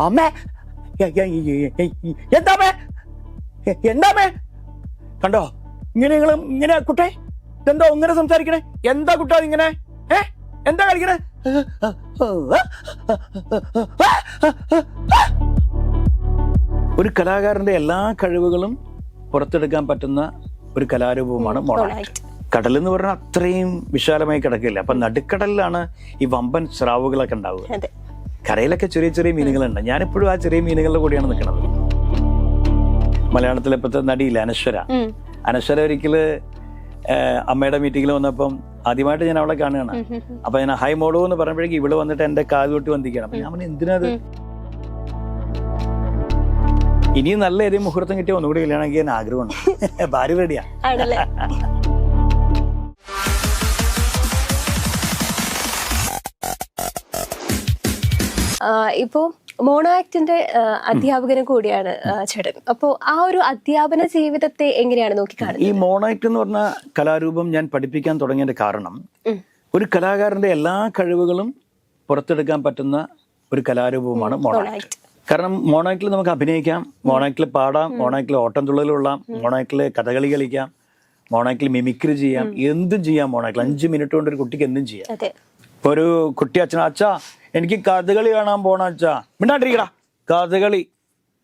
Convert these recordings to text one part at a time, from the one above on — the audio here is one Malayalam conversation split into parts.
അമ്മേ എന്താമേ എന്താമേ കണ്ടോ ഇങ്ങനെ നിങ്ങൾ ഇങ്ങനെ കുട്ടേ ഇതെന്തോ ഇങ്ങനെ സംസാരിക്കണേ എന്താ കുട്ടാ ഇങ്ങനെ ഏ എന്താ കളിക്കണേ ഒരു കലാകാരന്റെ എല്ലാ കഴിവുകളും പുറത്തെടുക്കാൻ പറ്റുന്ന ഒരു കലാരൂപമാണ് മൊണാക്ട് കടൽ എന്ന് പറഞ്ഞാൽ അത്രയും വിശാലമായി കിടക്കില്ല അപ്പൊ നടുക്കടലിലാണ് ഈ വമ്പൻ സ്രാവുകളൊക്കെ ഉണ്ടാവുക കരയിലൊക്കെ ചെറിയ ചെറിയ മീനുകളുണ്ട്. ഞാനിപ്പോഴും ആ ചെറിയ മീനുകളുടെ കൂടെയാണ് നിൽക്കുന്നത്. മലയാളത്തിലെ ഇപ്പോഴത്തെ നടിയില്ല അനശ്വര. അനശ്വര ഒരിക്കൽ അമ്മയുടെ മീറ്റിങ്ങിൽ വന്നപ്പം ആദ്യമായിട്ട് ഞാൻ അവളെ കാണുകയാണ്. അപ്പൊ ഞാൻ ഹൈ മോളോ എന്ന് പറയുമ്പോഴേക്കും ഇവിടെ വന്നിട്ട് എന്റെ കാൽ തൊട്ട് വന്നിരിക്കുകയാണ്. അപ്പൊ ഞാൻ പറഞ്ഞു, എന്തിനാ അത്? ഉം. ഇനിയും നല്ല ഏതെങ്കിലും മുഹൂർത്തം കിട്ടിയ ഒന്നുകൂടി കല്യാണം ഞാൻ ആഗ്രഹമുണ്ട്. ഭാര്യ റെഡിയാ. ഇപ്പോ മോണോ ആക്ടിന്റെ അധ്യാപകനും കൂടിയാണ് ചേട്ടൻ. അപ്പോ ആ ഒരു അധ്യാപന ജീവിതത്തെ എങ്ങനെയാണ് നോക്കി കാണുന്നത് ഈ മോണോ ആക്ട് എന്ന് പറഞ്ഞ കലാരൂപം ഞാൻ പഠിപ്പിക്കാൻ തുടങ്ങിയതിന്റെ കാരണം ഒരു കലാകാരന്റെ എല്ലാ കഴിവുകളും പുറത്തെടുക്കാൻ പറ്റുന്ന ഒരു കലാരൂപമാണ് മോണോ ആക്ട്. കാരണം മോണാക്ടിൽ നമുക്ക് അഭിനയിക്കാം മോണാക്ടിൽ പാടാം മോണാക്ടിൽ ഓട്ടം തുള്ളലുള്ളാം മോണാക്ടിൽ കഥകളി കളിക്കാം മോണാക്കിൽ മിമിക്രി ചെയ്യാം എന്തും ചെയ്യാം മോണാക്കിൽ അഞ്ച് മിനിറ്റ് കൊണ്ട് ഒരു കുട്ടിക്ക് എന്തും ചെയ്യാം. ഒരു കുട്ടി അച്ഛന അച്ഛാ എനിക്ക് കഥകളി കാണാൻ പോണ അച്ഛാ. മിണ്ടാണ്ടിരിക്കടാ. കഥകളി.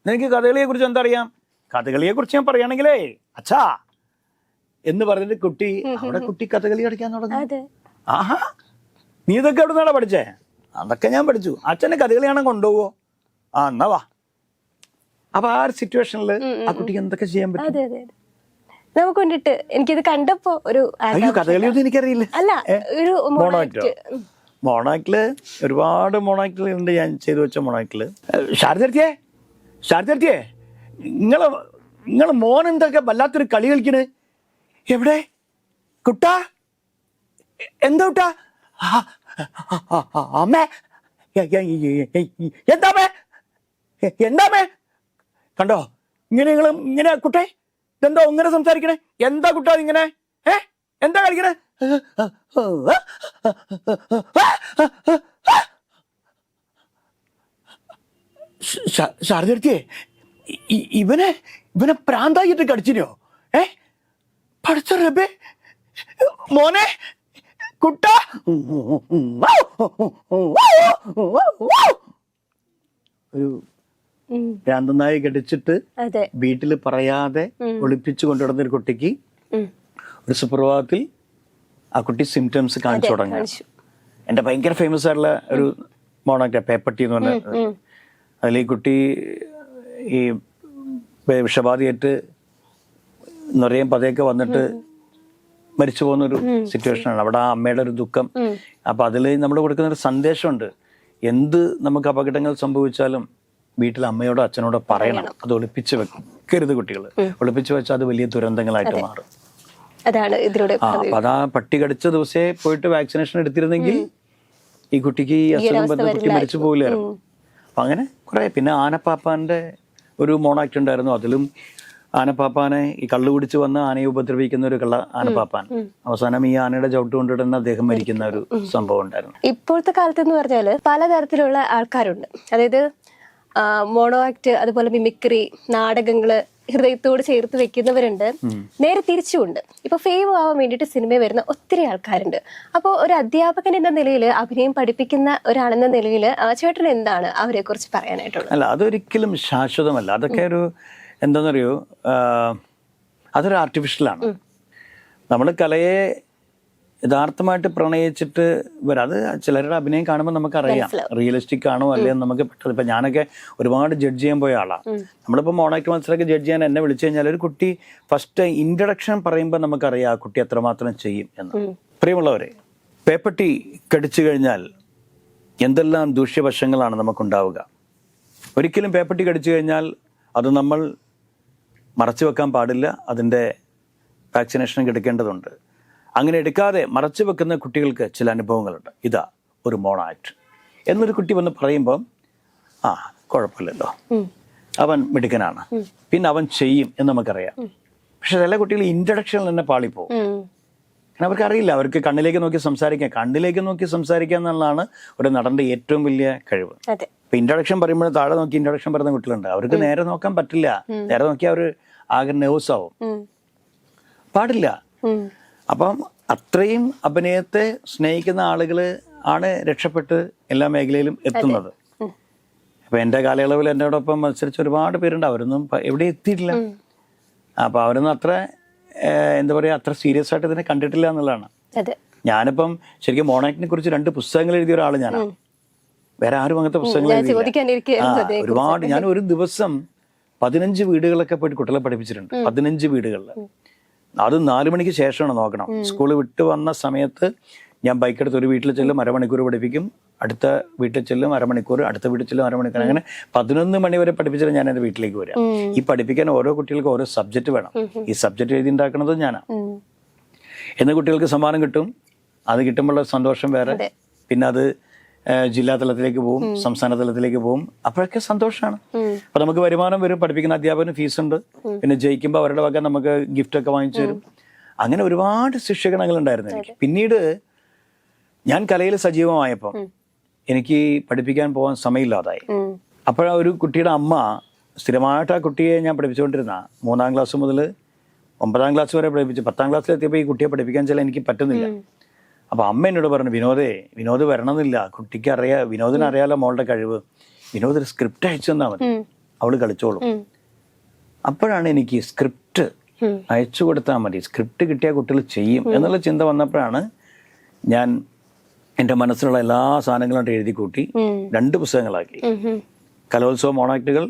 നിനക്ക് കഥകളിയെ കുറിച്ച് എന്താ അറിയാം? കഥകളിയെ കുറിച്ച് ഞാൻ പറയുകയാണെങ്കിലേ അച്ഛാ എന്ന് പറഞ്ഞിട്ട് കുട്ടി അവിടെ കുട്ടി കഥകളി കളിക്കാൻ തുടങ്ങി. ആഹാ. നീ ഇതൊക്കെ എവിടെ നിന്നാണ് പഠിച്ചേ? അതൊക്കെ ഞാൻ പഠിച്ചു. അച്ഛനെ കഥകളി കാണാൻ കൊണ്ടുപോവോ? ആ എന്നാ വാ. അപ്പൊ ആ ഒരു സിറ്റുവേഷനിൽ ആ കുട്ടിക്ക് എന്തൊക്കെ ചെയ്യാൻ പറ്റും. നമുക്ക് കൊണ്ടിട്ട് എനിക്കിത് കണ്ടപ്പോ ഒരു അയ്യോ കഥകളിയൊന്നും എനിക്കറിയില്ല. അല്ല ഒരു മോണോക്റ്റോ മോണോആക്ട്. ഒരുപാട് ഉണ്ട് ഞാൻ ചെയ്തു വെച്ച മോണാക്കിൽ ശാരദർത്തിയെ ശാരദർത്തിയെ നിങ്ങളെ നിങ്ങളെ മോൻ എന്തൊക്കെ വല്ലാത്തൊരു കളി കളിക്കണ്? എവിടെ? കുട്ടാ? എന്താ കുട്ടാ? ആ, ആ, ആ, ആ, അമ്മേ. എന്താമേ എന്താമേ കണ്ടോ? ഇങ്ങനെ നിങ്ങൾ ഇങ്ങനെ കുട്ടേ ഇതെന്തോ ഇങ്ങനെ സംസാരിക്കണേ? എന്താ കുട്ടാ ഇങ്ങനെ? ഏ? എന്താ കളിക്കണേ? ശാരദർത്തിയെ ഇവനെ ഇവനെ പ്രാന്തായിട്ട് കടിച്ചിനോ? ഏ? പഠിച്ച മോനെ കുട്ട! ഒരു. ഭ്രാന്തനായി കടിച്ചിട്ട് അതെ. വീട്ടിൽ പറയാതെ. ഒളിപ്പിച്ചു കൊണ്ടുവരുന്ന ഒരു കുട്ടിക്ക് ഒരു സുപ്രഭാതത്തിൽ ആ കുട്ടി സിംറ്റംസ് കാണിച്ചു തുടങ്ങി. എന്റെ ഭയങ്കര ഫേമസ് ആയിട്ടുള്ള ഒരു മോണാക്ട പേപ്പട്ടി എന്ന് പറഞ്ഞ. അതിൽ ഈ കുട്ടി ഈ വിഷബാധയായിട്ട് നിറയും പതയൊക്കെ വന്നിട്ട് മരിച്ചു പോകുന്ന ഒരു സിറ്റുവേഷനാണ് അവിടെ ആ അമ്മയുടെ ഒരു ദുഃഖം. അപ്പൊ അതിൽ നമ്മൾ കൊടുക്കുന്ന ഒരു സന്ദേശമുണ്ട്. എന്ത് നമുക്ക് അപകടങ്ങൾ സംഭവിച്ചാലും വീട്ടിൽ അമ്മയോടോ അച്ഛനോടോ പറയണം. അത് ഒളിപ്പിച്ച് വെക്കരുത് കുട്ടികൾ ഒളിപ്പിച്ച് വെച്ചാൽ അത് വലിയ ദുരന്തങ്ങളായിട്ട് മാറും. അതാണ് ഇതിലൂടെ അപ്പൊ അതാ പട്ടി കടിച്ച ദിവസേ പോയിട്ട് വാക്സിനേഷൻ എടുത്തിരുന്നെങ്കിൽ ഈ കുട്ടിക്ക് ഈ അസുഖം ബന്ധ കുട്ടി മരിച്ചു പോകില്ലായിരുന്നു അപ്പൊ അങ്ങനെ കുറെ. പിന്നെ ആനപ്പാപ്പാന്റെ ഒരു മോണാക്ട് ഉണ്ടായിരുന്നു. അതിലും ആനപ്പാപ്പാനെ ഈ കള്ളു കുടിച്ച് വന്ന് ആനയെ ഉപദ്രവിക്കുന്ന ഒരു കള്ള ആനപ്പാപ്പാൻ. അവസാനം ഈ ആനയുടെ ചവിട്ട് കൊണ്ടിടുന്ന അദ്ദേഹം മരിക്കുന്ന ഒരു സംഭവം ഉണ്ടായിരുന്നു. ഇപ്പോഴത്തെ കാലത്ത് എന്ന് പറഞ്ഞാൽ പലതരത്തിലുള്ള ആൾക്കാരുണ്ട്. അതായത് മോണോ ആക്ട് അതുപോലെ മിമിക്രി നാടകങ്ങൾ ഹൃദയത്തോട് ചേർത്ത് വെക്കുന്നവരുണ്ട്. നേരെ തിരിച്ചുമുണ്ട്. ഇപ്പൊ ഫെയിം ആവാൻ വേണ്ടിയിട്ട് സിനിമ വരുന്ന ഒത്തിരി ആൾക്കാരുണ്ട്. അപ്പോൾ ഒരു അധ്യാപകൻ എന്ന നിലയിൽ അഭിനയം പഠിപ്പിക്കുന്ന ഒരാളെന്ന നിലയിൽ ചേട്ടൻ എന്താണ് അവരെ കുറിച്ച് പറയാനായിട്ടുള്ളത്? അല്ല അതൊരിക്കലും ശാശ്വതമല്ല. അതൊക്കെ ഒരു എന്താണെന്നറിയോ അതൊരു അതൊരു ആർട്ടിഫിഷ്യലാണ് നമ്മൾ കലയെ യഥാർത്ഥമായിട്ട് പ്രണയിച്ചിട്ട് വരാം. അത് ചിലരുടെ അഭിനയം കാണുമ്പോൾ നമുക്കറിയാം. റിയലിസ്റ്റിക് ആണോ അല്ലയെന്ന് നമുക്ക് പെട്ടെന്ന് ഇപ്പൊ ഞാനൊക്കെ ഒരുപാട് ജഡ്ജ് ചെയ്യാൻ പോയ ആളാണ് നമ്മളിപ്പോൾ മോണാക്ട് മത്സരമൊക്കെ ജഡ്ജ് ചെയ്യാൻ എന്നെ വിളിച്ചു കഴിഞ്ഞാൽ ഒരു കുട്ടി ഫസ്റ്റ് ഇൻട്രഡക്ഷൻ പറയുമ്പോൾ നമുക്കറിയാം ആ കുട്ടി എത്രമാത്രം ചെയ്യും എന്ന്. പ്രിയമുള്ളവരെ പേപ്പട്ടി കടിച്ചു കഴിഞ്ഞാൽ എന്തെല്ലാം ദൂഷ്യവശങ്ങളാണ് നമുക്കുണ്ടാവുക? ഒരിക്കലും പേപ്പട്ടി കടിച്ചു കഴിഞ്ഞാൽ അത് നമ്മൾ മറച്ചു വെക്കാൻ പാടില്ല. അതിന്റെ വാക്സിനേഷൻ എടുക്കേണ്ടതുണ്ട്. അങ്ങനെ എടുക്കാതെ മറച്ചു വെക്കുന്ന കുട്ടികൾക്ക് ചില അനുഭവങ്ങളുണ്ട്. ഇതാ ഒരു മോണാക്ട് എന്നൊരു കുട്ടി വന്ന് പറയുമ്പം ആ കുഴപ്പമില്ലല്ലോ. അവൻ മിടുക്കനാണ്. പിന്നെ അവൻ ചെയ്യും എന്ന് നമുക്കറിയാം. പക്ഷെ ചില കുട്ടികൾ ഇൻട്രഡക്ഷനിൽ തന്നെ പാളിപ്പോവും. കാരണം അവർക്ക് അറിയില്ല അവർക്ക് കണ്ണിലേക്ക് നോക്കി സംസാരിക്കാം. കണ്ണിലേക്ക് നോക്കി സംസാരിക്കുക എന്നുള്ളതാണ് ഒരു നടന്റെ ഏറ്റവും വലിയ കഴിവ്. ഇപ്പൊ ഇൻട്രഡക്ഷൻ പറയുമ്പോൾ താഴെ നോക്കി ഇൻട്രഡക്ഷൻ പറയുന്ന കുട്ടികളുണ്ട്. അവർക്ക് നേരെ നോക്കാൻ പറ്റില്ല. നേരെ നോക്കി അവർ ആകെ നെർവസ് ആവും. പാടില്ല. അപ്പം അത്രയും അഭിനയത്തെ സ്നേഹിക്കുന്ന ആളുകൾ ആണ് രക്ഷപ്പെട്ട് എല്ലാ മേഖലയിലും എത്തുന്നത്. അപ്പൊ എന്റെ കാലയളവിൽ എന്നോടൊപ്പം മത്സരിച്ച ഒരുപാട് പേരുണ്ട്. അവരൊന്നും എവിടെ എത്തിയിട്ടില്ല. അപ്പൊ അവരൊന്നും അത്ര എന്താ പറയാ അത്ര സീരിയസ് ആയിട്ട് ഇതിനെ കണ്ടിട്ടില്ല എന്നുള്ളതാണ്. ഞാനിപ്പം ശരിക്കും മോണാക്ടിനെ കുറിച്ച് രണ്ട് പുസ്തകങ്ങൾ എഴുതിയ ഒരാൾ ഞാനാണ് വേറെ ആരും അങ്ങനത്തെ പുസ്തകങ്ങൾ എഴുതിയില്ല. ഒരുപാട് ഞാൻ ഒരു ദിവസം പതിനഞ്ച് വീടുകളൊക്കെ പോയിട്ട് കുട്ടികളെ പഠിപ്പിച്ചിട്ടുണ്ട്. പതിനഞ്ച് വീടുകളിൽ അത് നാലു മണിക്ക് ശേഷമാണ് നോക്കണം. സ്കൂൾ വിട്ട് വന്ന സമയത്ത് ഞാൻ ബൈക്ക് എടുത്ത് ഒരു വീട്ടിൽ ചെല്ലും അരമണിക്കൂർ പഠിപ്പിക്കും. അടുത്ത വീട്ടിൽ ചെല്ലും അരമണിക്കൂർ അടുത്ത വീട്ടിൽ ചെല്ലും അരമണിക്കൂർ. അങ്ങനെ പതിനൊന്ന് മണി വരെ പഠിപ്പിച്ചിട്ട് ഞാൻ എന്റെ വീട്ടിലേക്ക് വരാം. ഈ പഠിപ്പിക്കാൻ ഓരോ കുട്ടികൾക്കും ഓരോ സബ്ജക്റ്റ് വേണം. ഈ സബ്ജക്റ്റ് എഴുതി ഉണ്ടാക്കുന്നത് ഞാനാണ് എന്ന കുട്ടികൾക്ക് സമ്മാനം കിട്ടും. അത് കിട്ടുമ്പോഴുള്ള സന്തോഷം വേറെ. പിന്നെ അത് ജില്ലാ തലത്തിലേക്ക് പോകും സംസ്ഥാന തലത്തിലേക്ക് പോകും അപ്പോഴൊക്കെ സന്തോഷമാണ്. അപ്പൊ നമുക്ക് വരുമാനം വരും പഠിപ്പിക്കുന്ന അധ്യാപകന് ഫീസ് ഉണ്ട് പിന്നെ ജയിക്കുമ്പോൾ അവരുടെ വക നമുക്ക് ഗിഫ്റ്റ് ഒക്കെ വാങ്ങിച്ചു തരും. അങ്ങനെ ഒരുപാട് ശിക്ഷകണങ്ങൾ ഉണ്ടായിരുന്നു എനിക്ക് പിന്നീട് ഞാൻ കലയിൽ സജീവമായപ്പോൾ എനിക്ക് പഠിപ്പിക്കാൻ പോകാൻ സമയമില്ലാതായി. അപ്പോഴാ ഒരു കുട്ടിയുടെ അമ്മ സ്ഥിരമായിട്ട് ആ കുട്ടിയെ ഞാൻ പഠിപ്പിച്ചുകൊണ്ടിരുന്ന മൂന്നാം ക്ലാസ് മുതൽ ഒമ്പതാം ക്ലാസ് വരെ പഠിപ്പിച്ചു പത്താം ക്ലാസ്സിലെത്തിയപ്പോൾ ഈ കുട്ടിയെ പഠിപ്പിക്കാൻ ചില എനിക്ക് പറ്റുന്നില്ല. അപ്പൊ അമ്മ എന്നോട് പറഞ്ഞു വിനോദേ വിനോദ് വരണമെന്നില്ല. കുട്ടിക്ക് അറിയാ വിനോദിന് അറിയാലോ മോളുടെ കഴിവ്. വിനോദ് ഒരു സ്ക്രിപ്റ്റ് അയച്ചു തന്നാൽ മതി. അവൾ അവൾ കളിച്ചോളും. അപ്പോഴാണ് എനിക്ക് സ്ക്രിപ്റ്റ് അയച്ചു കൊടുത്താൽ മതി. സ്ക്രിപ്റ്റ് കിട്ടിയാൽ കുട്ടികൾ ചെയ്യും എന്നുള്ള ചിന്ത വന്നപ്പോഴാണ് ഞാൻ എന്റെ മനസ്സിലുള്ള എല്ലാ സാധനങ്ങളും എഴുതി കൂട്ടി രണ്ട് പുസ്തകങ്ങളാക്കി. കലോത്സവ മോണാക്ടുകൾ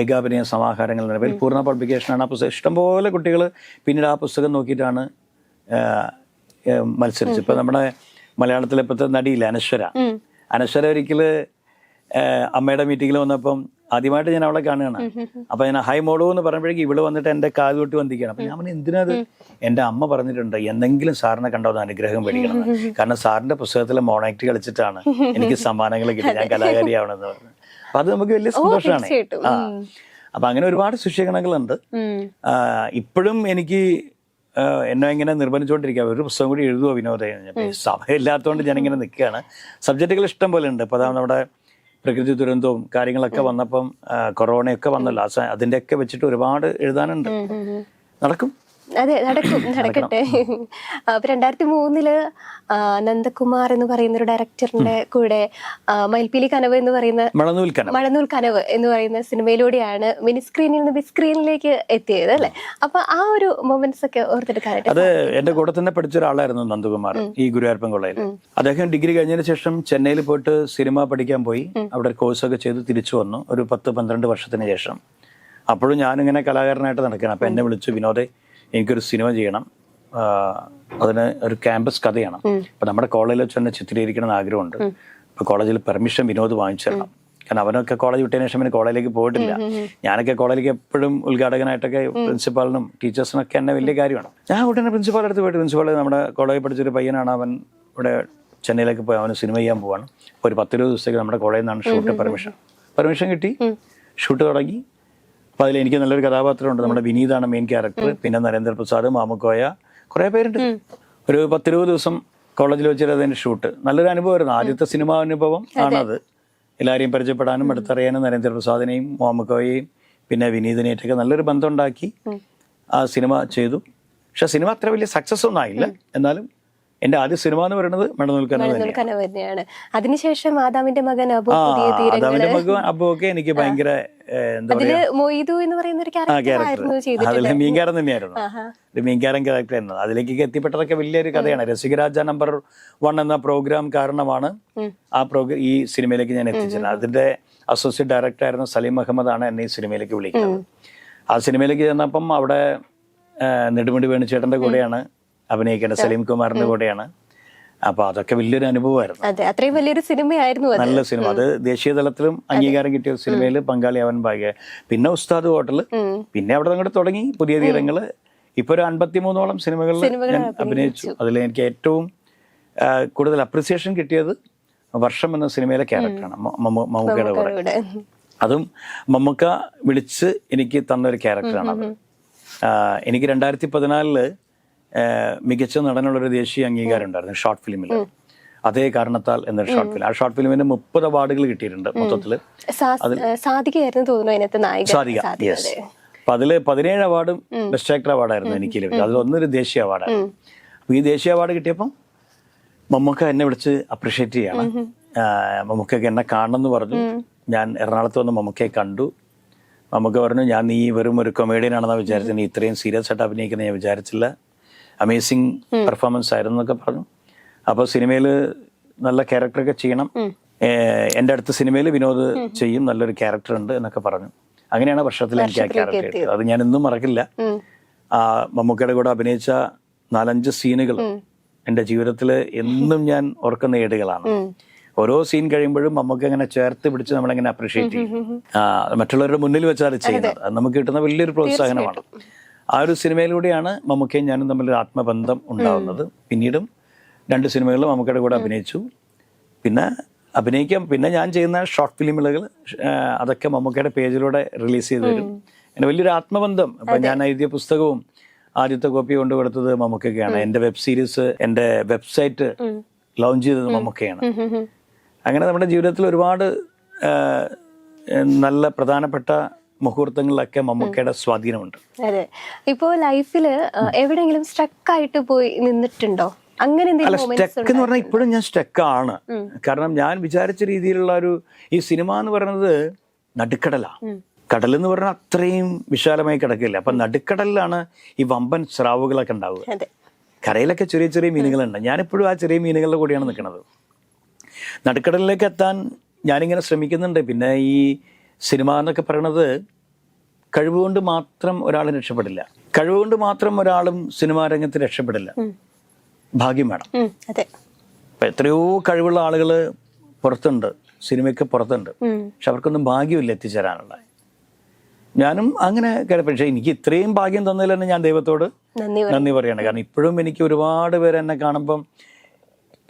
ഏകാഭിനയ സമാഹാരങ്ങൾ എന്ന പേരിൽ പൂർണ പബ്ലിക്കേഷനാണ് ആ പുസ്തകം. ഇഷ്ടംപോലെ കുട്ടികൾ പിന്നീട് ആ പുസ്തകം നോക്കിയിട്ടാണ് ആ, ഇപ്പം നമ്മുടെ മലയാളത്തിലെ ഇപ്പോഴത്തെ നടിയില്ല അനശ്വര. അനശ്വര ഒരിക്കൽ അമ്മയുടെ മീറ്റിങ്ങിൽ വന്നപ്പം ആദ്യമായിട്ട് ഞാൻ അവളെ കാണുകയാണ്. അപ്പൊ ഞാൻ ഹൈ മോളോ എന്ന് പറയുമ്പോഴേക്കും ഇവൾ വന്നിട്ട് എന്റെ കാൽ തൊട്ട് വന്നിരിക്കുകയാണ് അപ്പൊ ഞാൻ പറഞ്ഞു എന്തിനത് എന്റെ അമ്മ പറഞ്ഞിട്ടുണ്ട് എന്തെങ്കിലും സാറിനെ കണ്ടോ എന്ന് അനുഗ്രഹം മേടിക്കണം കാരണം സാറിന്റെ പുസ്തകത്തിലെ മോണാക്ട് കളിച്ചിട്ടാണ് എനിക്ക് സമ്മാനങ്ങൾ കിട്ടി ഞാൻ കലാകാരിയാവണമെന്ന് പറഞ്ഞു. അപ്പൊ അത് നമുക്ക് വലിയ സന്തോഷമാണ്. ആ. അപ്പൊ അങ്ങനെ ഒരുപാട് ശിക്ഷകണങ്ങളുണ്ട്. ഇപ്പോഴും എനിക്ക് എന്നെ ഇങ്ങനെ നിർബന്ധിച്ചുകൊണ്ടിരിക്കുക ഒരു പുസ്തകം കൂടി എഴുതുമോ വിനോദ? സമയമില്ലാത്തതുകൊണ്ട് ഞാനിങ്ങനെ നിൽക്കുകയാണ് സബ്ജക്റ്റുകൾ ഇഷ്ടം പോലെ ഉണ്ട്. ഇപ്പോൾ അതാ നമ്മുടെ പ്രകൃതി ദുരന്തവും കാര്യങ്ങളൊക്കെ വന്നപ്പം കൊറോണയൊക്കെ വന്നല്ലോ. അതിന്റെയൊക്കെ വെച്ചിട്ട് ഒരുപാട് എഴുതാനുണ്ട്. നടക്കും. അതെ നടക്കും നടക്കട്ടെ. അപ്പൊ രണ്ടായിരത്തി മൂന്നിൽ നന്ദകുമാർ എന്ന് പറയുന്ന ഒരു ഡയറക്ടറിന്റെ കൂടെ മയിൽപ്പീലി കനവ് എന്ന് പറയുന്ന മഴനൂൽ കനവ്. എന്ന് പറയുന്ന സിനിമയിലൂടെയാണ് മിനി സ്ക്രീനിൽ നിന്ന് ബിഗ് സ്ക്രീനിലേക്ക് എത്തിയത് അല്ലെ? അപ്പൊ ആ ഒരു മൊമെന്റ്സ് ഒക്കെ ഓർത്തെടുക്കാനായിട്ട് അത് എന്റെ കൂടെ തന്നെ പഠിച്ച ഒരാളായിരുന്നു നന്ദകുമാർ ഈ ഗുരുവായൂരപ്പൻ കോളേജിൽ അദ്ദേഹം ഡിഗ്രി കഴിഞ്ഞതിന് ശേഷം ചെന്നൈയിൽ പോയിട്ട് സിനിമ പഠിക്കാൻ പോയി. അവിടെ കോഴ്സൊക്കെ ചെയ്ത് തിരിച്ചു വന്നു. ഒരു പത്ത് പന്ത്രണ്ട് വർഷത്തിന് ശേഷം. അപ്പോഴും ഞാനിങ്ങനെ കലാകാരനായിട്ട് നടക്കണം അപ്പൊ എന്നെ വിളിച്ചു വിനോദേ എനിക്കൊരു സിനിമ ചെയ്യണം. അതിന് ഒരു ക്യാമ്പസ് കഥയാണ്. അപ്പൊ നമ്മുടെ കോളേജിൽ വെച്ച് തന്നെ ചിത്രീകരിക്കണം എന്ന് ആഗ്രഹമുണ്ട്. അപ്പൊ കോളേജിൽ പെർമിഷൻ വിനോദ് വാങ്ങിച്ചു തരണം കാരണം അവനൊക്കെ കോളേജ് വിട്ടതിന് ശേഷം പിന്നെ കോളേജിലേക്ക് പോയിട്ടില്ല. ഞാനൊക്കെ കോളേജിലേക്ക് എപ്പോഴും ഉദ്ഘാടകനായിട്ടൊക്കെ പ്രിൻസിപ്പാളിനും ടീച്ചേഴ്സിനൊക്കെ എന്നെ വലിയ കാര്യമാണ്. ഞാൻ ഉടനെ പ്രിൻസിപ്പാളിന്റെ അടുത്ത് പോയിട്ട് പ്രിൻസിപ്പാൾ നമ്മുടെ കോളേജിൽ പഠിച്ചൊരു പയ്യനാണ്. അവൻ ഇവിടെ ചെന്നൈയിലേക്ക് പോയി അവന് സിനിമ ചെയ്യാൻ പോവാണ്. അപ്പോൾ ഒരു പത്തിരുപത് ദിവസത്തേക്ക് നമ്മുടെ കോളേജിൽ നിന്നാണ് ഷൂട്ട് പെർമിഷൻ. പെർമിഷൻ കിട്ടി. ഷൂട്ട് തുടങ്ങി. അപ്പോൾ അതിൽ എനിക്ക് നല്ലൊരു കഥാപാത്രമുണ്ട്. നമ്മുടെ വിനീതാണ് മെയിൻ ക്യാരക്ടർ പിന്നെ നരേന്ദ്രപ്രസാദ് മാമക്കോയ കുറേ പേരുണ്ട്. ഒരു പത്തിരുപത് ദിവസം കോളേജിൽ വെച്ചിട്ട് അതിന്റെ ഷൂട്ട്. നല്ലൊരു അനുഭവമായിരുന്നു. ആദ്യത്തെ സിനിമാ അനുഭവം ആണത്. എല്ലാവരെയും പരിചയപ്പെടാനും അടുത്തറിയാനും നരേന്ദ്രപ്രസാദിനെയും മാമക്കോയെയും പിന്നെ വിനീതിനെയൊക്കെ നല്ലൊരു ബന്ധം ഉണ്ടാക്കി ആ സിനിമ ചെയ്തു. പക്ഷെ സിനിമ അത്ര വലിയ സക്സസ് ഒന്നും ആയില്ല. എന്നാലും എന്റെ ആദ്യ സിനിമ എന്ന് പറയുന്നത് കനവ് തന്നെയാണ്. അതിനുശേഷം ആദാമിന്റെ മകൻ അബു മകൻ അബു ഒക്കെ എനിക്ക് ഭയങ്കര അതിൽ മീൻകാരൻ തന്നെയായിരുന്നു. ഒരു മീൻകാരൻ ക്യാരക്ടർ ആയിരുന്നു. അതിലേക്ക് എത്തിപ്പെട്ടതൊക്കെ വലിയൊരു കഥയാണ്. രസികരാജ നമ്പർ വൺ എന്ന പ്രോഗ്രാം കാരണമാണ് ആ പ്രോഗ്രാം ഈ സിനിമയിലേക്ക് ഞാൻ എത്തിച്ചത്. അതിന്റെ അസോസിയേറ്റ് ഡയറക്ടർ ആയിരുന്ന സലീം അഹമ്മദ് ആണ് എന്നെ ഈ സിനിമയിലേക്ക് വിളിക്കുന്നത്. ആ സിനിമയിലേക്ക് ചെന്നപ്പം അവിടെ നെടുമുടി വേണുചേട്ടന്റെ കൂടെയാണ് അഭിനയിക്കേണ്ടത് സലീം കുമാറിന്റെ കൂടെയാണ്. അപ്പൊ അതൊക്കെ വലിയൊരു അനുഭവമായിരുന്നു. അതെ അത്രയും വലിയൊരു സിനിമയായിരുന്നു നല്ല സിനിമ. അത് ദേശീയ തലത്തിലും അംഗീകാരം കിട്ടിയ ഒരു സിനിമയിൽ പങ്കാളിയാവാൻ ഭാഗ്യ. പിന്നെ ഉസ്താദ് ഹോട്ടൽ പിന്നെ അവിടെ അങ്ങോട്ട് തുടങ്ങി. പുതിയ തീരങ്ങൾ. ഇപ്പൊ ഒരു അൻപത്തിമൂന്നോളം സിനിമകളിൽ ഞാൻ അഭിനയിച്ചു. അതിൽ എനിക്ക് ഏറ്റവും കൂടുതൽ അപ്രിസിയേഷൻ കിട്ടിയത് വർഷം എന്ന സിനിമയിലെ ക്യാരക്ടറാണ്. മമ്മൂക്കയുടെ കൂടെ. അതും മമ്മൂക്ക വിളിച്ച് എനിക്ക് തന്ന ഒരു ക്യാരക്ടറാണ് അത് എനിക്ക് രണ്ടായിരത്തി പതിനാലിൽ മികച്ച നടനുള്ളൊരു ദേശീയ അംഗീകാരം ഉണ്ടായിരുന്നു ഷോർട്ട് ഫിലിമിൽ അതേ കാരണത്താൽ എന്നൊരു ഷോർട്ട് ഫിലിം. ആ ഷോർട്ട് ഫിലിമിന് മുപ്പത് അവാർഡുകൾ കിട്ടിയിട്ടുണ്ട് മൊത്തത്തിൽ സാധിക യെസ് അപ്പൊ അതിൽ പതിനേഴ് അവാർഡും ബെസ്റ്റ് ആക്ടർ അവാർഡായിരുന്നു എനിക്ക് ലഭിച്ചത് അതിലൊന്നൊരു ദേശീയ അവാർഡാണ് അപ്പൊ ഈ ദേശീയ അവാർഡ് കിട്ടിയപ്പം മമ്മൂക്ക എന്നെ വിളിച്ച് അപ്രീഷിയേറ്റ് ചെയ്യണം. ആ, മമ്മൂക്കയ്ക്ക് എന്നെ കാണണമെന്ന് പറഞ്ഞു. ഞാൻ എറണാകുളത്ത് വന്ന് മമ്മൂക്കയെ കണ്ടു. മമ്മൂക്ക പറഞ്ഞു ഞാൻ നീ വെറും ഒരു കൊമേഡിയൻ ആണെന്ന് വിചാരിച്ചത്. നീ ഇത്രയും സീരിയസ് ആയിട്ട് അഭിനയിക്കുന്ന ഞാൻ വിചാരിച്ചില്ല. അമേസിങ് പെർഫോമൻസ് ആയിരുന്നു എന്നൊക്കെ പറഞ്ഞു. അപ്പോൾ സിനിമയിൽ നല്ല ക്യാരക്ടറൊക്കെ ചെയ്യണം. എന്റെ അടുത്ത സിനിമയിൽ വിനോദ് ചെയ്യും നല്ലൊരു ക്യാരക്ടർ ഉണ്ട് എന്നൊക്കെ പറഞ്ഞു. അങ്ങനെയാണ് വർഷത്തിൽ എനിക്ക് ആ ക്യാരക്ടർ കിട്ടിയത്. അത് ഞാൻ ഇന്നും മറക്കില്ല. ആ മമ്മൂക്കയുടെ കൂടെ അഭിനയിച്ച നാലഞ്ച് സീനുകൾ എന്റെ ജീവിതത്തിൽ എന്നും ഞാൻ ഓർക്കുന്ന ഏടുകളാണ്. ഓരോ സീൻ കഴിയുമ്പോഴും നമുക്ക് അങ്ങനെ ചേർത്ത് പിടിച്ച് നമ്മളെങ്ങനെ അപ്രീഷിയേറ്റ് ചെയ്യും. മറ്റുള്ളവരുടെ മുന്നിൽ വെച്ചാൽ ചെയ്യുന്നത്. അത് നമുക്ക് കിട്ടുന്ന വലിയൊരു പ്രോത്സാഹനമാണ്. ആ ഒരു സിനിമയിലൂടെയാണ് മമ്മൂക്കയും ഞാനും തമ്മിൽ ആത്മബന്ധം ഉണ്ടാവുന്നത്. പിന്നീടും രണ്ട് സിനിമകളിൽ മമ്മൂക്കയുടെ കൂടെ അഭിനയിച്ചു. പിന്നെ അഭിനയിക്കാം. പിന്നെ ഞാൻ ചെയ്യുന്ന ഷോർട്ട് ഫിലിമുകൾ അതൊക്കെ മമ്മൂക്കയുടെ പേജിലൂടെ റിലീസ് ചെയ്ത് തരും. എന്റെ വലിയൊരു ആത്മബന്ധം. അപ്പം ഞാൻ എഴുതിയ പുസ്തകവും ആദ്യത്തെ കോപ്പി കൊണ്ടു കൊടുത്തത് മമ്മൂക്കയാണ് എന്റെ വെബ് സീരീസ് എന്റെ വെബ്സൈറ്റ് ലോഞ്ച് ചെയ്തത് മമ്മൂക്കയാണ്. അങ്ങനെ നമ്മുടെ ജീവിതത്തിൽ ഒരുപാട് നല്ല പ്രധാനപ്പെട്ട മുഹൂർത്തങ്ങളിലൊക്കെ മമ്മൂക്കയുടെ സ്വാധീനമുണ്ട്. അതെ. ഇപ്പോ ലൈഫിൽ എവിടെയെങ്കിലും സ്ട്രക്ക് ആയിട്ട് പോയി നിന്നിട്ടുണ്ടോ? അങ്ങനെ അല്ല സ്റ്റെക്ക് എന്ന് പറഞ്ഞാൽ ഇപ്പോഴും ഞാൻ സ്റ്റക്കാണ്. കാരണം ഞാൻ വിചാരിച്ച രീതിയിലുള്ള ഒരു ഈ സിനിമ എന്ന് പറയുന്നത് നടുക്കടലാ. കടൽ എന്ന് പറഞ്ഞാൽ അത്രയും വിശാലമായി കിടക്കില്ല. അപ്പൊ നടുക്കടലിലാണ് ഈ വമ്പൻ സ്രാവുകളൊക്കെ ഉണ്ടാവുക. കരയിലൊക്കെ ചെറിയ ചെറിയ മീനുകളുണ്ട്. ഞാനിപ്പോഴും ആ ചെറിയ മീനുകളുടെ കൂടിയാണ് നിൽക്കുന്നത്. നടുക്കടലിലേക്ക് എത്താൻ ഞാനിങ്ങനെ ശ്രമിക്കുന്നുണ്ട്. പിന്നെ ഈ സിനിമ എന്നൊക്കെ പറയണത് കഴിവുകൊണ്ട് മാത്രം ഒരാൾ രക്ഷപ്പെടില്ല. കഴിവുകൊണ്ട് മാത്രം ഒരാളും സിനിമാ രംഗത്ത് രക്ഷപ്പെടില്ല. ഭാഗ്യം വേണം. അപ്പൊ എത്രയോ കഴിവുള്ള ആളുകൾ പുറത്തുണ്ട് സിനിമയ്ക്ക് പുറത്തുണ്ട്. പക്ഷെ അവർക്കൊന്നും ഭാഗ്യമില്ല എത്തിച്ചേരാനുള്ള. ഞാനും അങ്ങനെ കരുതി. പക്ഷെ എനിക്ക് ഇത്രയും ഭാഗ്യം തന്നതിൽ തന്നെ ഞാൻ ദൈവത്തോട് നന്ദി പറയാണ്. കാരണം ഇപ്പോഴും എനിക്ക് ഒരുപാട് പേര് എന്നെ കാണുമ്പം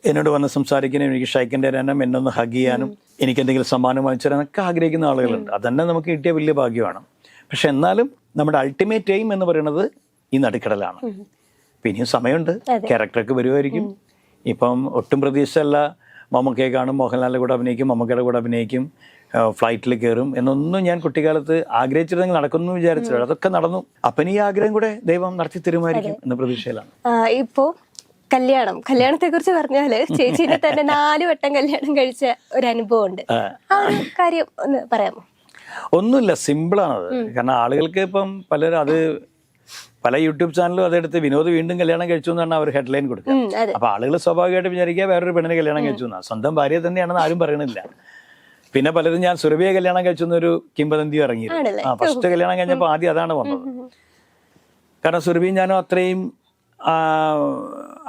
എന്നോട് വന്ന് സംസാരിക്കാനും എനിക്ക് ഷൈക്കിന്റെ എന്നെ ഒന്ന് ഹഗ് ചെയ്യാനും എനിക്ക് എന്തെങ്കിലും സമ്മാനം വാങ്ങിച്ചു തരാനൊക്കെ ആഗ്രഹിക്കുന്ന ആളുകളുണ്ട്. അതന്നെ നമുക്ക് കിട്ടിയ വലിയ ഭാഗ്യമാണ്. പക്ഷെ എന്നാലും നമ്മുടെ അൾട്ടിമേറ്റ് എയിം എന്ന് പറയുന്നത് ഈ നടുക്കടലാണ്. പിന്നെയും സമയമുണ്ട്. ക്യാരക്ടറൊക്കെ വരുമായിരിക്കും. ഇപ്പം ഒട്ടും പ്രതീക്ഷയല്ല മമ്മക്കയെ കാണും മോഹൻലാലിന്റെ കൂടെ അഭിനയിക്കും മമ്മക്കയുടെ കൂടെ അഭിനയിക്കും ഫ്ലൈറ്റിൽ കയറും എന്നൊന്നും ഞാൻ കുട്ടിക്കാലത്ത് ആഗ്രഹിച്ചിരുന്നെങ്കിൽ നടക്കുന്നു വിചാരിച്ചു അതൊക്കെ നടന്നു. അപ്പം ഈ ആഗ്രഹം കൂടെ ദൈവം നടത്തി തരുമായിരിക്കും എന്ന പ്രതീക്ഷയിലാണ്. ഇപ്പോൾ ഇപ്പോ കല്യാണം. കല്യാണത്തെ കുറിച്ച് പറഞ്ഞാൽ ചേച്ചീനെ തന്നെ നാല് വട്ടം കല്യാണം കഴിച്ച ഒരു അനുഭവം ഉണ്ട് ആ ഒരു കാര്യം ഒന്ന് പറയാമോ? ഒന്നുമില്ല സിമ്പിളാണത്. കാരണം ആളുകൾക്ക് ഇപ്പം പലരും അത് പല യൂട്യൂബ് ചാനലും അതെടുത്ത് വിനോദ് വീണ്ടും കല്യാണം കഴിച്ചു എന്നാണ് അവർ ഹെഡ്ലൈൻ കൊടുക്കുക. അപ്പൊ ആളുകൾ സ്വാഭാവികമായിട്ട് വിചാരിക്കുക വേറൊരു പെണ്ണിനെ കല്യാണം കഴിച്ചു എന്നാ സ്വന്തം ഭാര്യ തന്നെയാണെന്ന് ആരും പറയണില്ല. പിന്നെ പലരും ഞാൻ സുരഭിയെ കല്യാണം കഴിച്ചു എന്നൊരു കിംബദന്തി ഇറങ്ങിയിരുന്നു? ആ ഫസ്റ്റ് കല്യാണം കഴിഞ്ഞപ്പോൾ ആദ്യം അതാണ് വന്നത്. കാരണം സുരഭിയും ഞാനും അത്രയും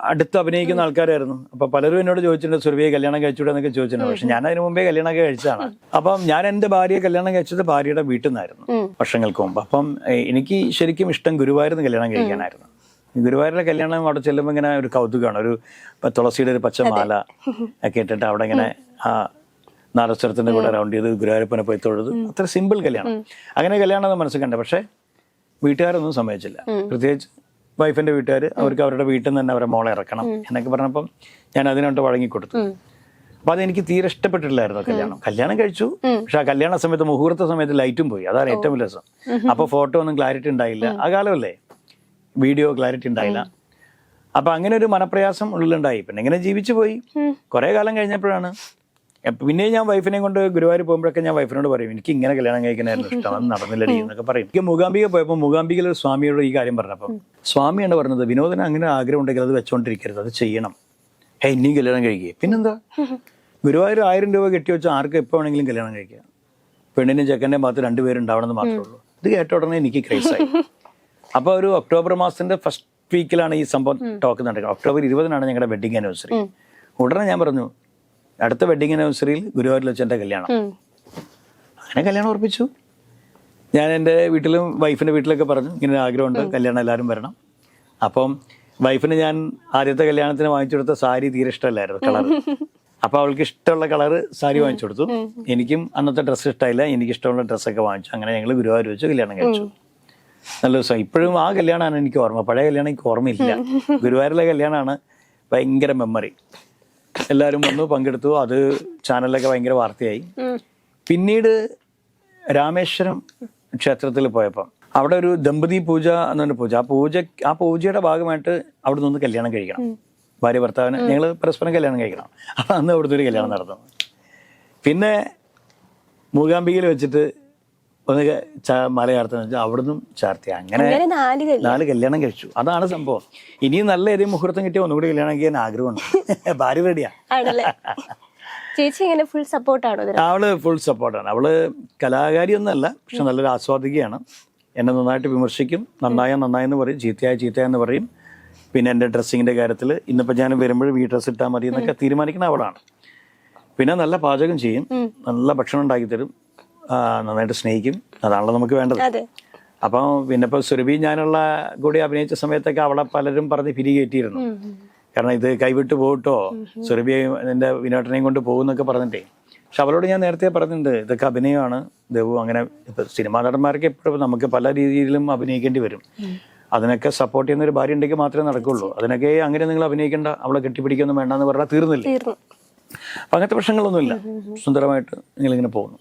അടുത്ത് അഭിനയിക്കുന്ന ആൾക്കാരായിരുന്നു. അപ്പൊ പലരും എന്നോട് ചോദിച്ചിട്ടുണ്ട് സുരഭിയെ കല്യാണം കഴിച്ചൂടെ എന്നൊക്കെ ചോദിച്ചിട്ടുണ്ട്. പക്ഷെ ഞാൻ അതിന് മുമ്പേ കല്യാണം കഴിച്ചതാണ്. അപ്പം ഞാൻ എന്റെ ഭാര്യയെ കല്യാണം കഴിച്ചത് ഭാര്യയുടെ വീട്ടിൽ നിന്നായിരുന്നു. വർഷങ്ങൾക്ക് മുമ്പ്. അപ്പം എനിക്ക് ശരിക്കും ഇഷ്ടം ഗുരുവായൂരിന്ന് കല്യാണം കഴിക്കാനായിരുന്നു. ഗുരുവായൂരിലെ കല്യാണം അവിടെ ചെല്ലുമ്പോൾ ഇങ്ങനെ ഒരു കൗതുകമാണ് ഒരു തുളസിയുടെ ഒരു പച്ചമാല ഒക്കെ ഇട്ടിട്ട് അവിടെ ഇങ്ങനെ ആ നാദസ്വരത്തിന്റെ കൂടെ റൗണ്ട് ചെയ്ത് ഗുരുവായൂരപ്പനെ പോയി തൊഴുത്. അത്ര സിമ്പിൾ കല്യാണം. അങ്ങനെ കല്യാണം എന്ന് മനസ്സിൽ കണ്ടത് പക്ഷേ വീട്ടുകാരൊന്നും സമ്മതിച്ചില്ല. പ്രത്യേകിച്ച് വൈഫിന്റെ വീട്ടുകാർ അവർക്ക് അവരുടെ വീട്ടിൽ നിന്ന് തന്നെ അവരെ മോളെ ഇറക്കണം എന്നൊക്കെ പറഞ്ഞപ്പം ഞാൻ അതിനോട്ട് വഴങ്ങിക്കൊടുത്തു. അപ്പൊ അതെനിക്ക് തീരെ ഇഷ്ടപ്പെട്ടിട്ടില്ലായിരുന്നു കല്യാണം. കല്യാണം കഴിച്ചു പക്ഷെ ആ കല്യാണ സമയത്ത് മുഹൂർത്ത സമയത്ത് ലൈറ്റും പോയി. അതാണ് ഏറ്റവും വലിയ രസം. അപ്പൊ ഫോട്ടോ ഒന്നും ക്ലാരിറ്റി ഉണ്ടായില്ല. ആ കാലമല്ലേ? വീഡിയോ ക്ലാരിറ്റി ഉണ്ടായില്ല. അപ്പൊ അങ്ങനെ ഒരു മനപ്രയാസം ഉള്ളിലുണ്ടായി. പിന്നെ ഇങ്ങനെ ജീവിച്ചു പോയി. കുറെ കാലം കഴിഞ്ഞപ്പോഴാണ് പിന്നെ ഞാൻ വൈഫിനെ കൊണ്ട് ഗുരുവായൂർ പോകുമ്പോഴൊക്കെ ഞാൻ വൈഫിനോട് പറയും എനിക്ക് ഇങ്ങനെ കല്യാണം കഴിക്കണമായിരുന്നു ഇഷ്ടം അത് നടന്നില്ലടി എന്നൊക്കെ പറയും. എനിക്ക് മൂകാംബിക പോയപ്പോൾ മൂകാംബികയിൽ ഒരു സ്വാമിയോട് ഈ കാര്യം പറഞ്ഞപ്പോൾ സ്വാമിയാണ് പറഞ്ഞത് വിനോദന അങ്ങനെ ആഗ്രഹം ഉണ്ടെങ്കിൽ അത് വെച്ചോണ്ടിരിക്കരുത് അത് ചെയ്യണം. ഹേ ഇനിയും കല്യാണം കഴിക്കുക പിന്നെന്താ? ഗുരുവായൂർ ആയിരം രൂപ കെട്ടി വെച്ച് ആർക്ക് എപ്പോൾ വേണമെങ്കിലും കല്യാണം കഴിക്കാം? പെണ്ണിനും ചെക്കന്റെ ഭാഗത്ത് രണ്ടുപേരുണ്ടാവണമെന്ന് മാത്രമേ ഉള്ളൂ. ഇത് കേട്ട ഉടനെ എനിക്ക് ക്രൈസായി അപ്പോൾ ഒരു ഒക്ടോബർ മാസത്തിന്റെ ഫസ്റ്റ് വീക്കിലാണ് ഈ സംഭവം ടോക്ക് നടക്കുന്നത്. ഒക്ടോബർ ഇരുപതിനാണ് ഞങ്ങളുടെ വെഡിങ് ആനിവേഴ്സറി ഉടനെ ഞാൻ പറഞ്ഞു അടുത്ത വെഡിങ് ആനിവേഴ്സറിയിൽ ഗുരുവായൂരിൽ വെച്ച് എന്റെ കല്യാണം അങ്ങനെ കല്യാണം ഉറപ്പിച്ചു. ഞാൻ എന്റെ വീട്ടിലും വൈഫിന്റെ വീട്ടിലൊക്കെ പറഞ്ഞു ഇങ്ങനെ ആഗ്രഹമുണ്ട് കല്യാണം എല്ലാവരും വരണം. അപ്പം വൈഫിന് ഞാൻ ആദ്യത്തെ കല്യാണത്തിന് വാങ്ങിച്ചു കൊടുത്ത സാരി തീരെ ഇഷ്ടമല്ലായിരുന്നു കളർ അപ്പോൾ അവൾക്ക് ഇഷ്ടമുള്ള കളർ സാരി വാങ്ങിച്ചു കൊടുത്തു. എനിക്കും അന്നത്തെ ഡ്രസ്സ് ഇഷ്ടമായില്ല എനിക്ക് ഇഷ്ടമുള്ള ഡ്രസ്സൊക്കെ വാങ്ങിച്ചു. അങ്ങനെ ഞങ്ങൾ ഗുരുവായൂർ വെച്ച് കല്യാണം കഴിച്ചു. നല്ല ദിവസം ഇപ്പോഴും ആ കല്യാണമാണ് എനിക്ക് ഓർമ്മ. പഴയ കല്യാണം എനിക്ക് ഓർമ്മയില്ല. ഗുരുവായൂരിലെ കല്യാണമാണ് ഭയങ്കര മെമ്മറി എല്ലാവരും വന്നു പങ്കെടുത്തു. അത് ചാനലിലൊക്കെ ഭയങ്കര വാർത്തയായി. പിന്നീട് രാമേശ്വരം ക്ഷേത്രത്തിൽ പോയപ്പം അവിടെ ഒരു ദമ്പതി പൂജ എന്നൊരു പൂജ. ആ പൂജ ആ പൂജയുടെ ഭാഗമായിട്ട് അവിടെ നിന്ന് കല്യാണം കഴിക്കണം. ഭാര്യ ഭർത്താവിന് ഞങ്ങൾ പരസ്പരം കല്യാണം കഴിക്കണം. അപ്പം അന്ന് അവിടുത്തെ ഒരു കല്യാണം നടന്നു പിന്നെ മൂകാംബികയിൽ വെച്ചിട്ട് ഒന്ന് മലയാളത്തിന് മല ചാർത്തുന്ന വെച്ചാൽ അവിടുന്ന് ചാർത്തി. അങ്ങനെ നാല് കല്യാണം. കഴിച്ചു. അതാണ് സംഭവം. ഇനിയും നല്ല ഏതെങ്കിലും മുഹൂർത്തം കിട്ടിയ ഒന്നുകൂടി കല്യാണം ചെയ്യാൻ ആഗ്രഹമുണ്ട്. ഭാര്യ റെഡിയാ. ചേച്ചി ഇങ്ങനെ ഫുൾ സപ്പോർട്ടാണോ അവൾ ഫുൾ സപ്പോർട്ടാണ് അവൾ കലാകാരിയൊന്നല്ല പക്ഷെ നല്ലൊരു ആസ്വാദികയാണ്. എന്നെ നന്നായിട്ട് വിമർശിക്കും. നന്നായ നന്നായെന്ന് പറയും. ചീത്തയായ ചീത്തയെന്ന് പറയും. പിന്നെ എന്റെ ഡ്രസ്സിങ്ങിന്റെ കാര്യത്തിൽ ഇന്നിപ്പോൾ ഞാൻ വരുമ്പോഴും ഈ ഡ്രസ്സ് ഇട്ടാൽ മതി എന്നൊക്കെ തീരുമാനിക്കുന്ന അവളാണ്. പിന്നെ നല്ല പാചകം ചെയ്യും. നല്ല ഭക്ഷണം ഉണ്ടാക്കി തരും. നന്നായിട്ട് സ്നേഹിക്കും. അതാണല്ലോ നമുക്ക് വേണ്ടത്. അപ്പം പിന്നെ ഇപ്പോൾ സുരഭി ഞാനുള്ള കൂടി അഭിനയിച്ച സമയത്തൊക്കെ അവളെ പലരും പറഞ്ഞ് പിരികേറ്റിയിരുന്നു. കാരണം ഇത് കൈവിട്ട് പോകട്ടോ. സുരഭിയെയും എന്റെ വിനോട്ടനെയും കൊണ്ട് പോകുന്നൊക്കെ പറഞ്ഞിട്ടേ. പക്ഷെ അവളോട് ഞാൻ നേരത്തെ പറഞ്ഞിട്ടുണ്ട് ഇതൊക്കെ അഭിനയമാണ്. ദേവു അങ്ങനെ ഇപ്പം സിനിമാ നടന്മാർക്ക് എപ്പോഴും നമുക്ക് പല രീതിയിലും അഭിനയിക്കേണ്ടി വരും. അതിനൊക്കെ സപ്പോർട്ട് ചെയ്യുന്ന ഒരു ഭാര്യ ഉണ്ടെങ്കിൽ മാത്രമേ നടക്കുള്ളൂ. അതിനൊക്കെ അങ്ങനെ നിങ്ങൾ അഭിനയിക്കേണ്ട അവളെ കെട്ടിപ്പിടിക്കൊന്നും വേണ്ടെന്ന് പറഞ്ഞാൽ തീർന്നില്ല? തീർന്നു. അപ്പം അങ്ങനത്തെ പ്രശ്നങ്ങളൊന്നുമില്ല. സുന്ദരമായിട്ട് നിങ്ങളിങ്ങനെ പോകുന്നു.